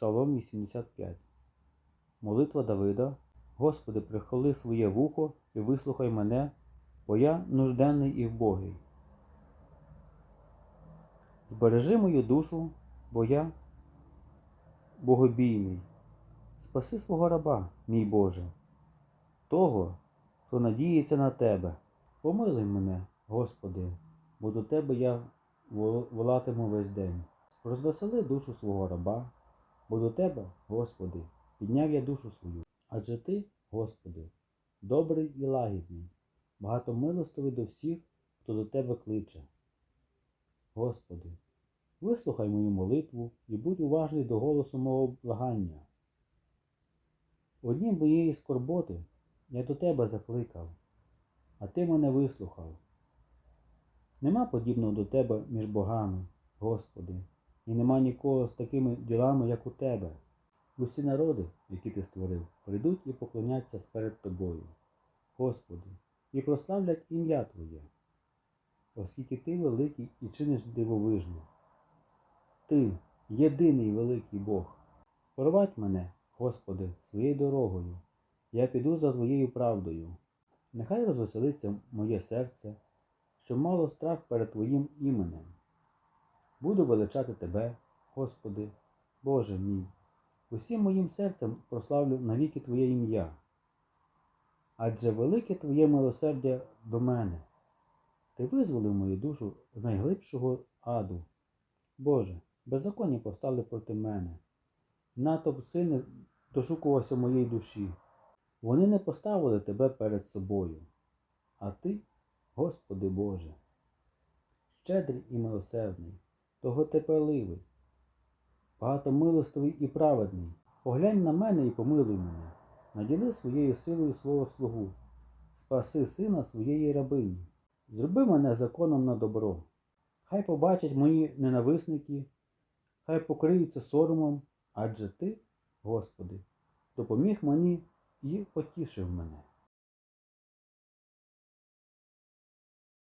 Псалом 85. Молитва Давида. Господи, прихили своє вухо і вислухай мене, бо я нужденний і вбогий. Збережи мою душу, бо я богобійний. Спаси свого раба, мій Боже, того, хто надіється на Тебе. Помилуй мене, Господи, бо до Тебе я волатиму весь день. Розвесели душу свого раба, бо до Тебе, Господи, підняв я душу свою. Адже Ти, Господи, добрий і лагідний, багатомилостивий до всіх, хто до Тебе кличе. Господи, вислухай мою молитву і будь уважний до голосу мого благання. У дні моєї скорботи я до Тебе закликав, а Ти мене вислухав. Нема подібного до Тебе між богами, Господи, і нема нікого з такими ділами, як у Тебе. Усі народи, які ти створив, прийдуть і поклоняться перед Тобою, Господи, і прославлять ім'я Твоє, оскільки Ти великий і чиниш дивовижно. Ти єдиний великий Бог. Порвать мене, Господи, своєю дорогою. Я піду за Твоєю правдою. Нехай розвеселиться моє серце, що мало страх перед Твоїм іменем. Буду величати Тебе, Господи, Боже мій. Усім моїм серцем прославлю навіки Твоє ім'я. Адже велике Твоє милосердя до мене. Ти визволив мою душу з найглибшого аду. Боже, беззаконні повстали проти мене. Натовп сильних дошукувався моєї душі. Вони не поставили тебе перед собою. А ти, Господи Боже, щедрий і милосердний, довготерпеливий, багатомилостивий і праведний. Поглянь на мене і помилуй мене, наділи своєю силою свого слугу, спаси сина своєї рабині, зроби мене законом на добро. Хай побачать мої ненависники, хай покриються соромом, адже ти, Господи, допоміг мені і потішив мене.